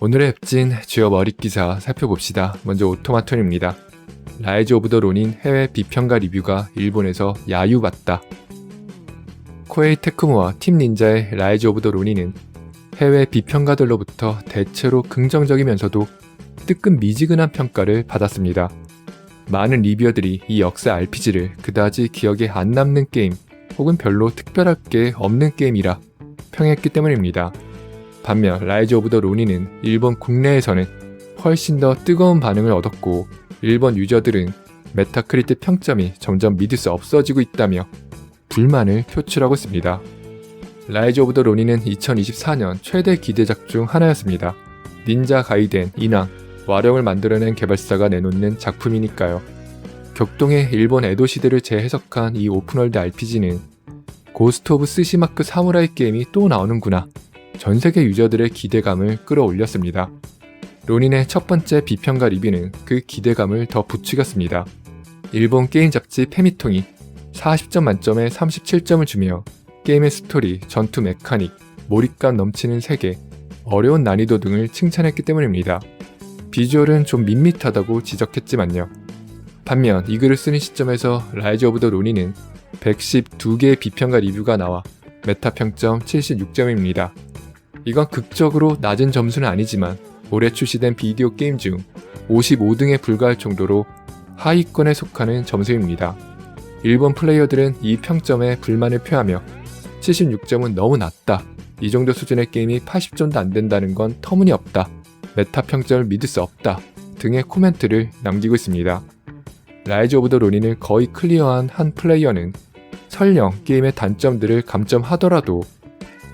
오늘의 웹진 주요 머릿 기사 살펴봅시다. 먼저 오토마톤입니다. 라이즈 오브 더 론인 해외 비평가 리뷰가 일본에서 야유받다. 코에이 테크모와 팀 닌자의 라이즈 오브 더 론인은 해외 비평가들로부터 대체로 긍정적이면서도 뜨끈미지근한 평가를 받았습니다. 많은 리뷰어들이 이 역사 RPG를 그다지 기억에 안 남는 게임 혹은 별로 특별할 게 없는 게임이라 평했기 때문입니다. 반면 라이즈 오브 더 로니는 일본 국내에서는 훨씬 더 뜨거운 반응을 얻었고 일본 유저들은 메타크리트 평점이 점점 믿을 수 없어지고 있다며 불만을 표출하고 있습니다. 라이즈 오브 더 로니는 2024년 최대 기대작 중 하나였습니다. 닌자 가이덴, 인왕, 와령을 만들어낸 개발사가 내놓는 작품이니까요. 격동의 일본 에도 시대를 재해석한 이 오픈월드 RPG는 고스트 오브 스시마크 사무라이 게임이 또 나오는구나. 전 세계 유저들의 기대감을 끌어올렸습니다. 로닌의 첫 번째 비평가 리뷰는 그 기대감을 더 부추겼습니다. 일본 게임 잡지 페미통이 40점 만점에 37점을 주며 게임의 스토리, 전투 메카닉, 몰입감 넘치는 세계, 어려운 난이도 등을 칭찬했기 때문입니다. 비주얼은 좀 밋밋하다고 지적했지만요. 반면 이 글을 쓰는 시점에서 라이즈 오브 더 로니는 112개의 비평가 리뷰가 나와 메타 평점 76점입니다. 이건 극적으로 낮은 점수는 아니지만 올해 출시된 비디오 게임 중 55등에 불과할 정도로 하위권에 속하는 점수입니다. 일본 플레이어들은 이 평점에 불만을 표하며 76점은 너무 낮다. 이 정도 수준의 게임이 80점도 안 된다는 건 터무니없다. 메타 평점을 믿을 수 없다. 등의 코멘트를 남기고 있습니다. 라이즈 오브 더 로니를 거의 클리어한 한 플레이어는 설령 게임의 단점들을 감점하더라도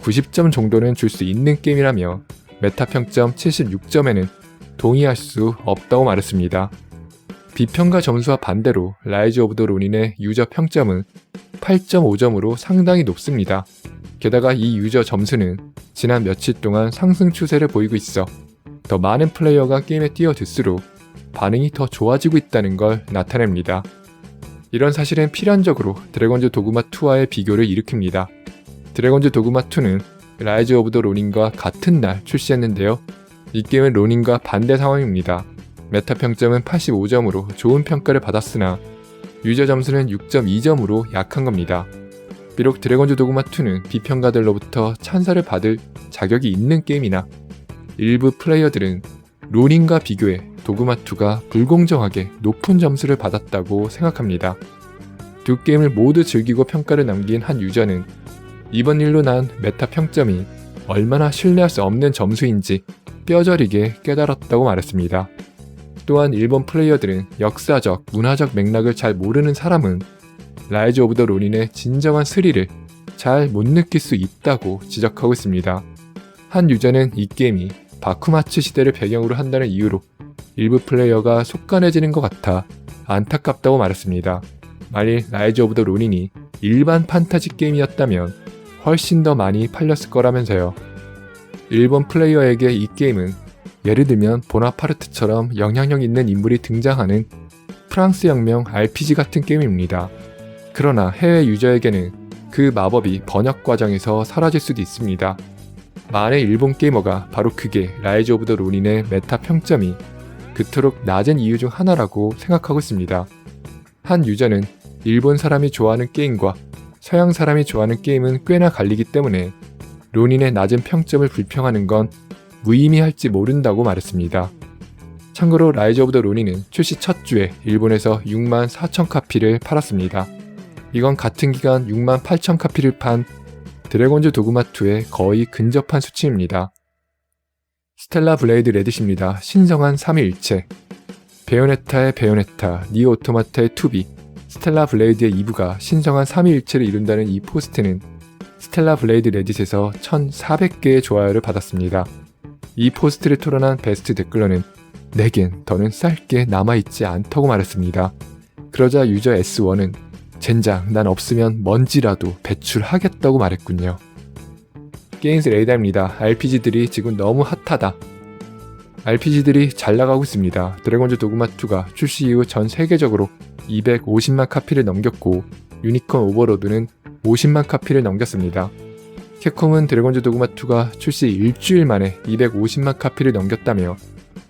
90점 정도는 줄 수 있는 게임이라며 메타 평점 76점에는 동의할 수 없다고 말했습니다. 비평가 점수와 반대로 라이즈 오브 더 로닌의 유저 평점은 8.5점으로 상당히 높습니다. 게다가 이 유저 점수는 지난 며칠 동안 상승 추세를 보이고 있어 더 많은 플레이어가 게임에 뛰어들수록 반응이 더 좋아지고 있다는 걸 나타냅니다. 이런 사실은 필연적으로 드래곤즈 도그마 2와의 비교를 일으킵니다. 드래곤즈 도그마 2는 라이즈 오브 더 로닌과 같은 날 출시했는데요. 이 게임은 로닌과 반대 상황입니다. 메타 평점은 85점으로 좋은 평가를 받았으나 유저 점수는 6.2점으로 약한 겁니다. 비록 드래곤즈 도그마 2는 비평가들로부터 찬사를 받을 자격이 있는 게임이나 일부 플레이어들은 로닌과 비교해 도그마2가 불공정하게 높은 점수를 받았다고 생각합니다. 두 게임을 모두 즐기고 평가를 남긴 한 유저는 이번 일로 난 메타 평점이 얼마나 신뢰할 수 없는 점수인지 뼈저리게 깨달았다고 말했습니다. 또한 일본 플레이어들은 역사적, 문화적 맥락을 잘 모르는 사람은 라이즈 오브 더 로닌의 진정한 스릴을 잘 못 느낄 수 있다고 지적하고 있습니다. 한 유저는 이 게임이 바쿠마츠 시대를 배경으로 한다는 이유로 일부 플레이어가 속간해지는 것 같아 안타깝다고 말했습니다. 만일 라이즈 오브 더 로닌이 일반 판타지 게임이었다면 훨씬 더 많이 팔렸을 거라면서요. 일본 플레이어에게 이 게임은 예를 들면 보나파르트처럼 영향력 있는 인물이 등장하는 프랑스 혁명 RPG 같은 게임입니다. 그러나 해외 유저에게는 그 마법이 번역 과정에서 사라질 수도 있습니다. 만의 일본 게이머가 바로 그게 라이즈 오브 더 로닌의 메타 평점이 그토록 낮은 이유 중 하나라고 생각하고 있습니다. 한 유저는 일본 사람이 좋아하는 게임과 서양 사람이 좋아하는 게임은 꽤나 갈리기 때문에 로닌의 낮은 평점을 불평하는 건 무의미할지 모른다고 말했습니다. 참고로 라이즈 오브 더 로닌은 출시 첫 주에 일본에서 6만 4천 카피를 팔았습니다. 이건 같은 기간 6만 8천 카피를 판 드래곤즈 도그마2에 거의 근접한 수치입니다. 스텔라 블레이드 레딧입니다. 신성한 3위일체 베요네타의 베요네타, 니오 오토마타의 투비, 스텔라 블레이드의 2부가 신성한 3위일체를 이룬다는 이 포스트는 스텔라 블레이드 레딧에서 1,400개의 좋아요를 받았습니다. 이 포스트를 토론한 베스트 댓글러는 내겐 더는 쌀게 남아있지 않다고 말했습니다. 그러자 유저 S1은 젠장 난 없으면 먼지라도 배출하겠다고 말했군요. 게임스 레이더입니다. RPG들이 지금 너무 핫하다. RPG들이 잘 나가고 있습니다. 드래곤즈 도그마 2가 출시 이후 전 세계적으로 250만 카피를 넘겼고 유니콘 오버로드는 50만 카피를 넘겼습니다. 캡콤은 드래곤즈 도그마 2가 출시 일주일 만에 250만 카피를 넘겼다며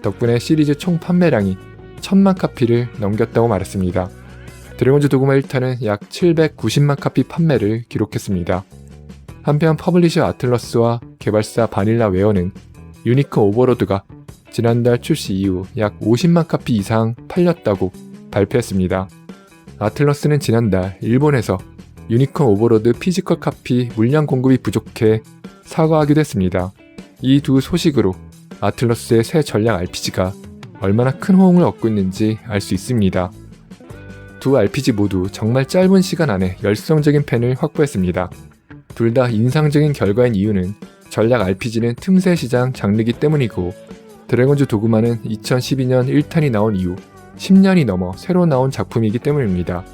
덕분에 시리즈 총 판매량이 1000만 카피를 넘겼다고 말했습니다. 드래곤즈 도그마 1탄은 약 790만 카피 판매를 기록했습니다. 한편 퍼블리셔 아틀러스와 개발사 바닐라 웨어는 유니크 오버로드가 지난달 출시 이후 약 50만 카피 이상 팔렸다고 발표했습니다. 아틀러스는 지난달 일본에서 유니콘 오버로드 피지컬 카피 물량 공급이 부족해 사과하기도 했습니다. 이 두 소식으로 아틀러스의 새 전략 RPG가 얼마나 큰 호응을 얻고 있는지 알 수 있습니다. 두 RPG 모두 정말 짧은 시간 안에 열성적인 팬을 확보했습니다. 둘 다 인상적인 결과인 이유는 전략 RPG는 틈새 시장 장르기 때문이고 드래곤즈 도그마는 2012년 1탄이 나온 이후 10년이 넘어 새로 나온 작품이기 때문입니다.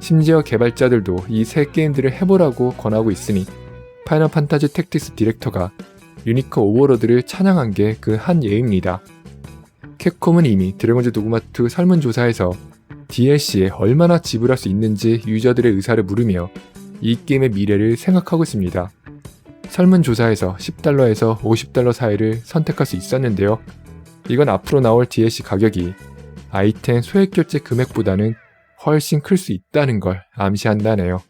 심지어 개발자들도 이 새 게임들을 해보라고 권하고 있으니 파이널 판타지 택티스 디렉터가 유니크 오버로드를 찬양한 게 그 한 예입니다. 캡콤은 이미 드래곤즈 도그마2 설문조사에서 DLC에 얼마나 지불할 수 있는지 유저들의 의사를 물으며 이 게임의 미래를 생각하고 있습니다. 설문조사에서 10달러에서 50달러 사이를 선택할 수 있었는데요. 이건 앞으로 나올 DLC 가격이 아이템 소액 결제 금액보다는 훨씬 클 수 있다는 걸 암시한다네요.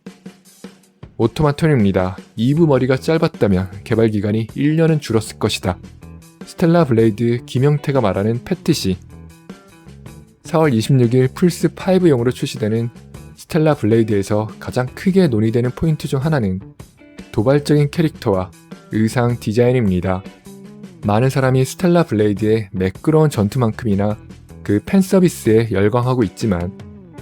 오토마톤입니다. 2부 머리가 짧았다면 개발 기간이 1년은 줄었을 것이다. 스텔라 블레이드 김영태가 말하는 패티시 4월 26일 플스5용으로 출시되는 스텔라 블레이드에서 가장 크게 논의되는 포인트 중 하나는 도발적인 캐릭터와 의상 디자인입니다. 많은 사람이 스텔라 블레이드의 매끄러운 전투만큼이나 그 팬 서비스에 열광하고 있지만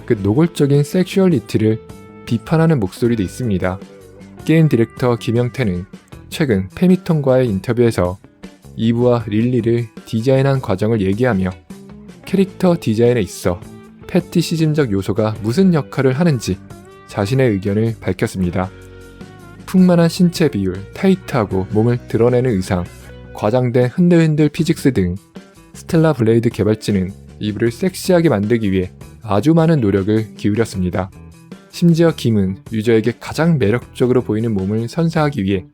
그 노골적인 섹슈얼리티를 비판하는 목소리도 있습니다. 게임 디렉터 김영태는 최근 페미톤과의 인터뷰에서 이브와 릴리를 디자인한 과정을 얘기하며 캐릭터 디자인에 있어 패티시즘적 요소가 무슨 역할을 하는지 자신의 의견을 밝혔습니다. 풍만한 신체 비율, 타이트하고 몸을 드러내는 의상, 과장된 흔들흔들 피직스 등 스텔라 블레이드 개발진은 이브를 섹시하게 만들기 위해 아주 많은 노력을 기울였습니다. 심지어 김은 유저에게 가장 매력적으로 보이는 몸을 선사하기 위해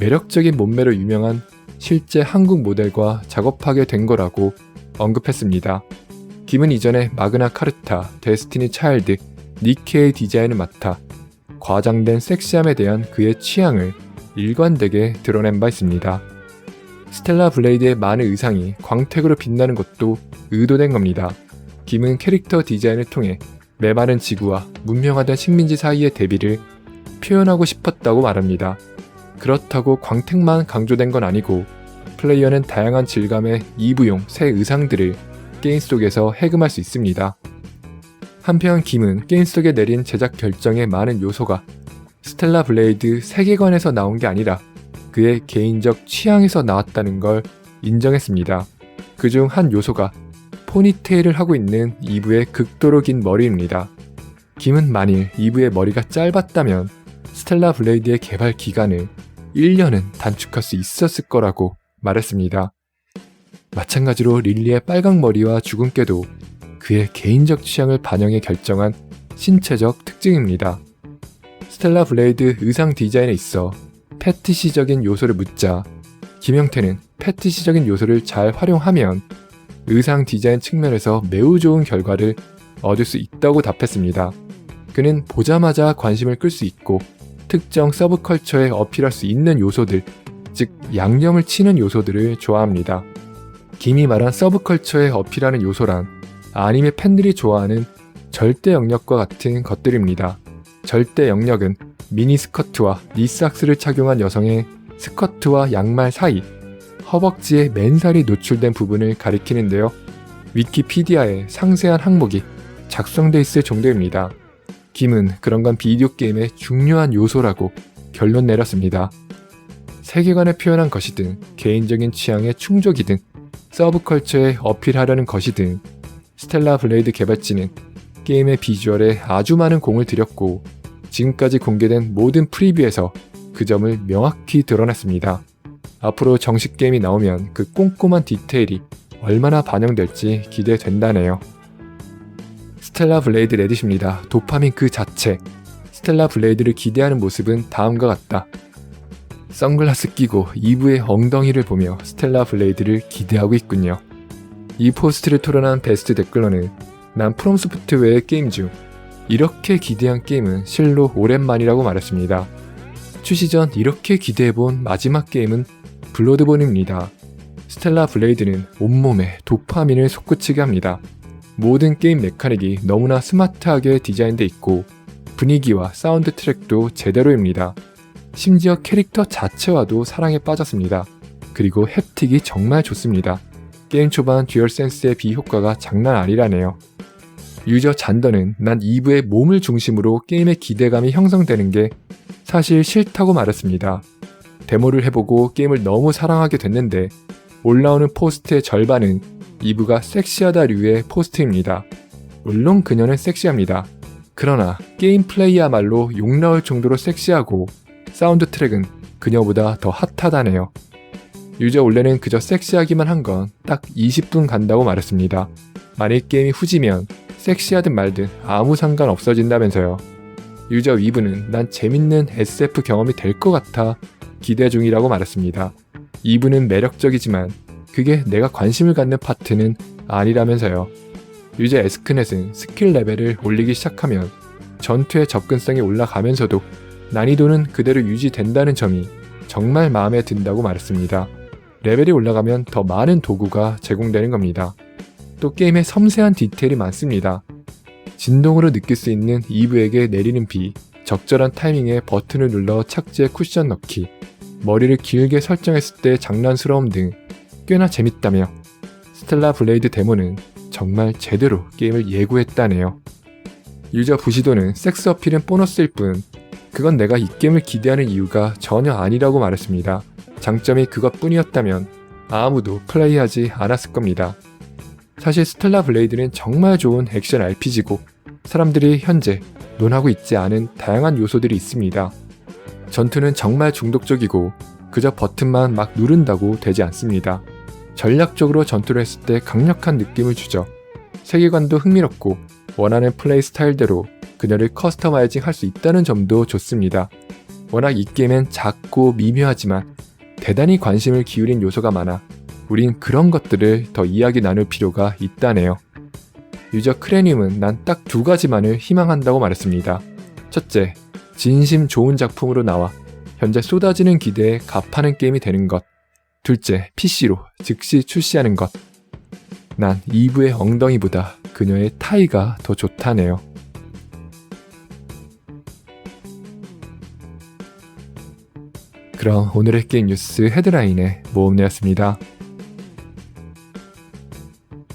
매력적인 몸매로 유명한 실제 한국 모델과 작업하게 된 거라고 언급했습니다. 김은 이전에 마그나 카르타, 데스티니 차일드, 니케의 디자인을 맡아 과장된 섹시함에 대한 그의 취향을 일관되게 드러낸 바 있습니다. 스텔라 블레이드의 많은 의상이 광택으로 빛나는 것도 의도된 겁니다. 김은 캐릭터 디자인을 통해 메마른 지구와 문명화된 식민지 사이의 대비를 표현하고 싶었다고 말합니다. 그렇다고 광택만 강조된 건 아니고 플레이어는 다양한 질감의 2부용 새 의상들을 게임 속에서 해금할 수 있습니다. 한편 김은 게임 속에 내린 제작 결정의 많은 요소가 스텔라 블레이드 세계관에서 나온 게 아니라 그의 개인적 취향에서 나왔다는 걸 인정했습니다. 그중 한 요소가 포니테일을 하고 있는 이브의 극도로 긴 머리입니다. 김은 만일 이브의 머리가 짧았다면 스텔라 블레이드의 개발 기간을 1년은 단축할 수 있었을 거라고 말했습니다. 마찬가지로 릴리의 빨강 머리와 주근깨도 그의 개인적 취향을 반영해 결정한 신체적 특징입니다. 스텔라 블레이드 의상 디자인에 있어 패티시적인 요소를 묻자 김영태는 패티시적인 요소를 잘 활용하면 의상 디자인 측면에서 매우 좋은 결과를 얻을 수 있다고 답했습니다. 그는 보자마자 관심을 끌 수 있고 특정 서브컬처에 어필할 수 있는 요소들, 즉 양념을 치는 요소들을 좋아합니다. 김이 말한 서브컬처에 어필하는 요소란 아니메 팬들이 좋아하는 절대 영역과 같은 것들입니다. 절대 영역은 미니스커트와 니스악스를 착용한 여성의 스커트와 양말 사이, 허벅지에 맨살이 노출된 부분을 가리키는데요. 위키피디아에 상세한 항목이 작성돼 있을 정도입니다. 김은 그런 건 비디오 게임의 중요한 요소라고 결론 내렸습니다. 세계관을 표현한 것이든 개인적인 취향의 충족이든 서브컬처에 어필하려는 것이든 스텔라 블레이드 개발진은 게임의 비주얼에 아주 많은 공을 들였고 지금까지 공개된 모든 프리뷰에서 그 점을 명확히 드러냈습니다. 앞으로 정식 게임이 나오면 그 꼼꼼한 디테일이 얼마나 반영될지 기대된다네요. 스텔라 블레이드 레딧입니다. 도파민 그 자체. 스텔라 블레이드를 기대하는 모습은 다음과 같다. 선글라스 끼고 2부의 엉덩이를 보며 스텔라 블레이드를 기대하고 있군요. 이 포스트를 토론한 베스트 댓글러는 난 프롬소프트 외의 게임 중 이렇게 기대한 게임은 실로 오랜만이라고 말했습니다. 출시 전 이렇게 기대해본 마지막 게임은 블러드본입니다. 스텔라 블레이드는 온몸에 도파민을 솟구치게 합니다. 모든 게임 메카닉이 너무나 스마트하게 디자인돼 있고 분위기와 사운드 트랙도 제대로입니다. 심지어 캐릭터 자체와도 사랑에 빠졌습니다. 그리고 햅틱이 정말 좋습니다. 게임 초반 듀얼센스의 비효과가 장난 아니라네요. 유저 잔더는 난 2부의 몸을 중심으로 게임의 기대감이 형성되는 게 사실 싫다고 말했습니다. 데모를 해보고 게임을 너무 사랑하게 됐는데 올라오는 포스트의 절반은 2부가 섹시하다류의 포스트입니다. 물론 그녀는 섹시합니다. 그러나 게임 플레이야말로 욕 나올 정도로 섹시하고 사운드 트랙은 그녀보다 더 핫하다네요. 유저 원래는 그저 섹시하기만 한 건 딱 20분 간다고 말했습니다. 만일 게임이 후지면 섹시하든 말든 아무 상관 없어진다면서요. 유저 위브는 난 재밌는 SF 경험이 될 것 같아 기대 중이라고 말했습니다. 2부는 매력적이지만 그게 내가 관심을 갖는 파트는 아니라면서요. 유저 에스크넷은 스킬 레벨을 올리기 시작하면 전투의 접근성이 올라가면서도 난이도는 그대로 유지된다는 점이 정말 마음에 든다고 말했습니다. 레벨이 올라가면 더 많은 도구가 제공되는 겁니다. 또 게임에 섬세한 디테일이 많습니다. 진동으로 느낄 수 있는 이브에게 내리는 비, 적절한 타이밍에 버튼을 눌러 착지에 쿠션 넣기, 머리를 길게 설정했을 때 장난스러움 등 꽤나 재밌다며 스텔라 블레이드 데모는 정말 제대로 게임을 예고했다네요. 유저 부시도는 섹스 어필은 보너스일 뿐 그건 내가 이 게임을 기대하는 이유가 전혀 아니라고 말했습니다. 장점이 그것뿐이었다면 아무도 플레이하지 않았을 겁니다. 사실 스텔라 블레이드는 정말 좋은 액션 RPG고 사람들이 현재 논하고 있지 않은 다양한 요소들이 있습니다. 전투는 정말 중독적이고 그저 버튼만 막 누른다고 되지 않습니다. 전략적으로 전투를 했을 때 강력한 느낌을 주죠. 세계관도 흥미롭고 원하는 플레이 스타일대로 그녀를 커스터마이징 할 수 있다는 점도 좋습니다. 워낙 이 게임엔 작고 미묘하지만 대단히 관심을 기울인 요소가 많아 우린 그런 것들을 더 이야기 나눌 필요가 있다네요. 유저 크레늄은 난 딱 두 가지만을 희망한다고 말했습니다. 첫째, 진심 좋은 작품으로 나와 현재 쏟아지는 기대에 갚하는 게임이 되는 것. 둘째, PC로 즉시 출시하는 것. 난 2부의 엉덩이보다 그녀의 타이가 더 좋다네요. 그럼 오늘의 게임 뉴스 헤드라인의 모험내였습니다.